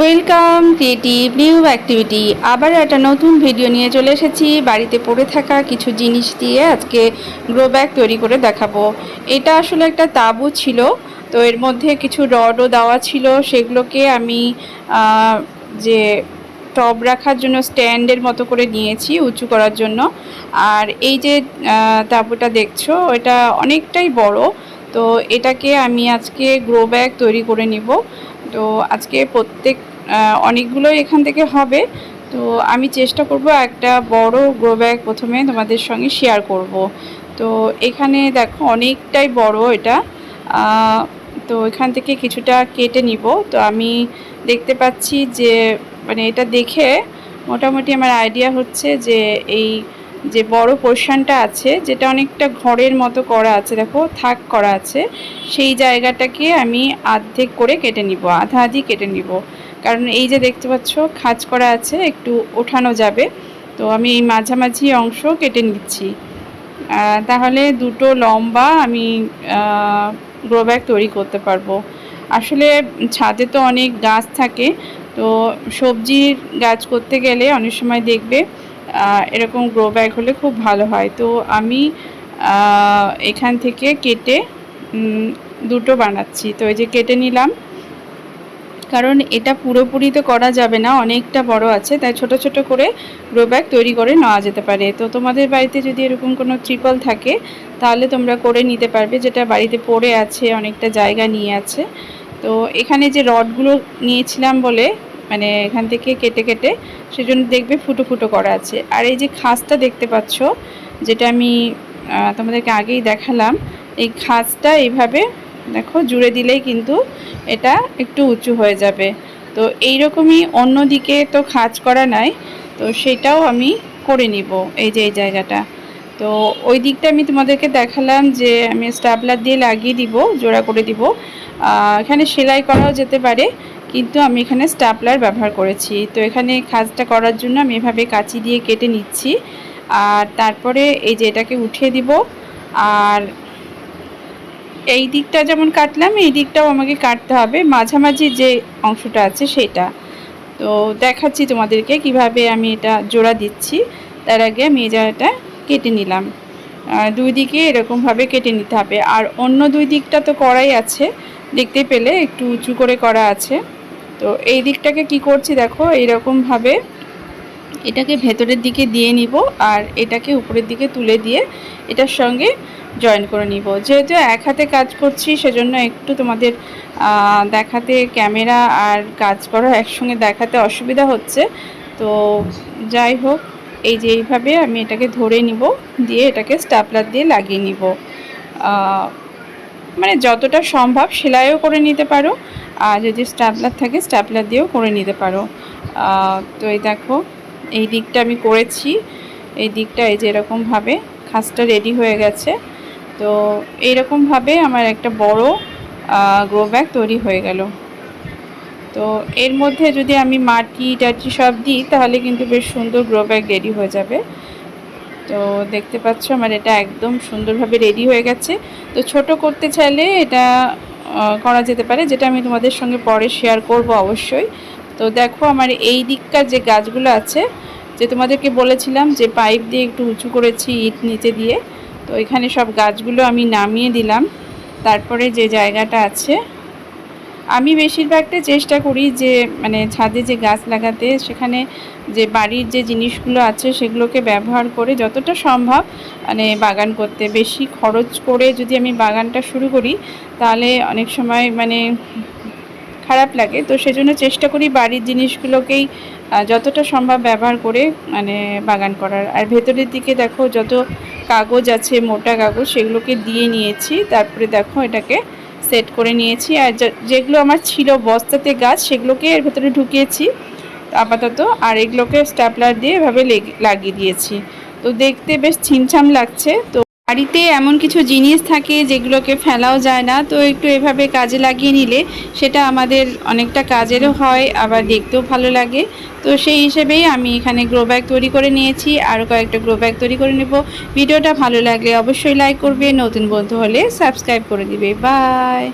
Welcome creative new activity আবার একটা নতুন ভিডিও নিয়ে চলে এসেছি। বাড়িতে পড়ে থাকা কিছু জিনিস দিয়ে আজকে গ্রো ব্যাগ তৈরি করে দেখাবো। এটা আসলে একটা তাবু ছিল। তো এর মধ্যে কিছু রডও দেওয়া ছিল। সেগুলোকে আমি যে টব রাখার জন্য স্ট্যান্ডের মতো করে নিয়েছি উঁচু করার জন্য। আর এই যে তাঁবুটা দেখছ, এটা অনেকটাই বড়। তো এটাকে আমি আজকে গ্রো ব্যাগ তৈরি করে নিব। তো আজকে প্রত্যেক অনেকগুলোই এখান থেকে হবে। তো আমি চেষ্টা করব একটা বড় গ্রো ব্যাগ প্রথমে তোমাদের সঙ্গে শেয়ার করব। তো এখানে দেখো অনেকটাই বড় এটা। তো এখান থেকে কিছুটা কেটে নিব। তো আমি দেখতে পাচ্ছি যে মানে এটা দেখে মোটামুটি আমার আইডিয়া হচ্ছে যে এই যে বড় পোর্শনটা আছে, যেটা অনেকটা ঘরের মতো করা আছে, দেখো, থাক করা আছে, সেই জায়গাটাকে আমি আর্ধেক করে কেটে নিব, আধা আধি কেটে নিব। কারণ এই যে দেখতে পাচ্ছ, খাঁজ করা আছে, একটু ওঠানো যাবে। তো আমি এই মাঝামাঝি অংশ কেটে নিচ্ছি। তাহলে দুটো লম্বা আমি গ্রো ব্যাগ তৈরি করতে পারব। আসলে ছাদে তো অনেক গাছ থাকে, তো সবজির গাছ করতে গেলে অনেক সময় দেখবে এরকম গ্রো ব্যাগ হলে খুব ভালো হয়। তো আমি এখান থেকে কেটে দুটো বানাচ্ছি। তো এই যে কেটে নিলাম। কারণ এটা পুরোপুরি তো করা যাবে না, অনেকটা বড় আছে, তাই ছোট ছোট করে গ্রো ব্যাগ তৈরি করে নেওয়া যেতে পারে। তো তোমাদের বাড়িতে যদি এরকম কোনো ট্রিপল থাকে, তাহলে তোমরা করে নিতে পারবে, যেটা বাড়িতে পড়ে আছে, অনেকটা জায়গা নিয়ে আছে। তো এখানে যে রডগুলো নিয়েছিলাম বলে মানে এখান থেকে কেটে কেটে সেজন্য দেখবে ফুটো ফুটো করা আছে। আর এই যে খাসটা দেখতে পাচ্ছ, যেটা আমি তোমাদেরকে আগেই দেখালাম, এই খাসটা এইভাবে দেখো জুড়ে দিলেই কিন্তু এটা একটু উঁচু হয়ে যাবে। তো এই রকমই অন্য দিকে তো খাঁজ করা নাই, তো সেটাও আমি করে নিব এই যে এই জায়গাটা। তো ওই দিকটা আমি তোমাদেরকে দেখালাম যে আমি স্টাবলার দিয়ে লাগিয়ে দিব, জোড়া করে দিব। এখানে সেলাই করাও যেতে পারে কিন্তু আমি এখানে স্টাপলার ব্যবহার করেছি। তো এখানে খাজটা করার জন্য আমি এভাবে কাঁচি দিয়ে কেটে নিচ্ছি। আর তারপরে এই যে এটাকে উঠিয়ে দিব। আর এই দিকটা যেমন কাটলাম, এই দিকটাও আমাকে কাটতে হবে। মাঝামাঝি যে অংশটা আছে সেটা। তো দেখাচ্ছি তোমাদেরকে কীভাবে আমি এটা জোড়া দিচ্ছি। তার আগে আমি এই জায়গাটা কেটে নিলাম। দুই দিকে এরকমভাবে কেটে নিতে হবে। আর অন্য দুই দিকটা তো করাই আছে। দেখতে পেলে একটু উঁচু করে করা আছে। তো এই দিকটাকে কি করছি দেখো, এইরকমভাবে এটাকে ভেতরের দিকে দিয়ে নিব আর এটাকে উপরের দিকে তুলে দিয়ে এটার সঙ্গে জয়েন করে নিব। যেহেতু এক হাতে কাজ করছি, সেজন্য একটু তোমাদের দেখাতে ক্যামেরা আর কাজ করা একসঙ্গে দেখাতে অসুবিধা হচ্ছে। তো যাই হোক, এই যে এইভাবে আমি এটাকে ধরে নিব, দিয়ে এটাকে স্টাপলার দিয়ে লাগিয়ে নিব। মানে যতটা সম্ভব সেলাইও করে নিতে পারো। আর যদি স্ট্যাপলার থাকে, স্ট্যাপলার দিয়েও করে নিতে পারো। তো এই দেখো, এই দিকটা আমি করেছি। এই দিকটা এই যে এরকমভাবে খাসটা রেডি হয়ে গেছে। তো এইরকমভাবে আমার একটা বড় গ্রো ব্যাগ তৈরি হয়ে গেল। তো এর মধ্যে যদি আমি মাটি টাটি সব দিই, তাহলে কিন্তু বেশ সুন্দর গ্রো ব্যাগ রেডি হয়ে যাবে। তো দেখতে পাচ্ছ, আমার এটা একদম সুন্দরভাবে রেডি হয়ে গেছে। তো ছোট করতে চাইলে এটা করা যেতে পারে, যেটা আমি তোমাদের সঙ্গে পরে শেয়ার করব অবশ্যই। তো দেখো আমার এই দিককার যে গাছগুলো আছে, যে তোমাদেরকে বলেছিলাম যে পাইপ দিয়ে একটু উঁচু করেছি ইট নিচে দিয়ে, তো এখানে সব গাছগুলো আমি নামিয়ে দিলাম। তারপরে যে জায়গাটা আছে আমি বেশিরভাগটা চেষ্টা করি যে মানে ছাদে যে গাছ লাগাতে, সেখানে যে বাড়ির যে জিনিসগুলো আছে সেগুলোকে ব্যবহার করে যতটা সম্ভব মানে বাগান করতে। বেশি খরচ করে যদি আমি বাগানটা শুরু করি, তাহলে অনেক সময় মানে খারাপ লাগে। তো সেজন্য চেষ্টা করি বাড়ির জিনিসগুলোকেই যতটা সম্ভব ব্যবহার করে মানে বাগান করার। আর ভেতরের দিকে দেখো যত কাগজ আছে, মোটা কাগজ, সেগুলোকে দিয়ে নিয়েছি। তারপরে দেখো এটাকে সেট করে নিয়েছি। আর যেগুলো আমার ছিল বস্তাতে গাছ, সেগুলোকে এর ভেতরে ঢুকিয়েছি আপাতত। আর এগুলোকে স্ট্যাপলার দিয়ে এভাবে লেগে- লাগিয়ে দিয়েছি। তো দেখতে বেশ ছিমছাম লাগছে। তো বাড়িতে এমন কিছু জিনিস থাকে যেগুলোকে ফেলাও যায় না, তো একটু এভাবে কাজে লাগিয়ে নিলে সেটা আমাদের অনেকটা কাজেরও হয়, আবার দেখতেও ভালো লাগে। তো সেই হিসেবেই আমি এখানে গ্রো ব্যাগ তৈরি করে নিয়েছি, আরও কয়েকটা গ্রো ব্যাগ তৈরি করে নেব। ভিডিওটা ভালো লাগলে অবশ্যই লাইক করবে, নতুন বন্ধু হলে সাবস্ক্রাইব করে দিবে। বাই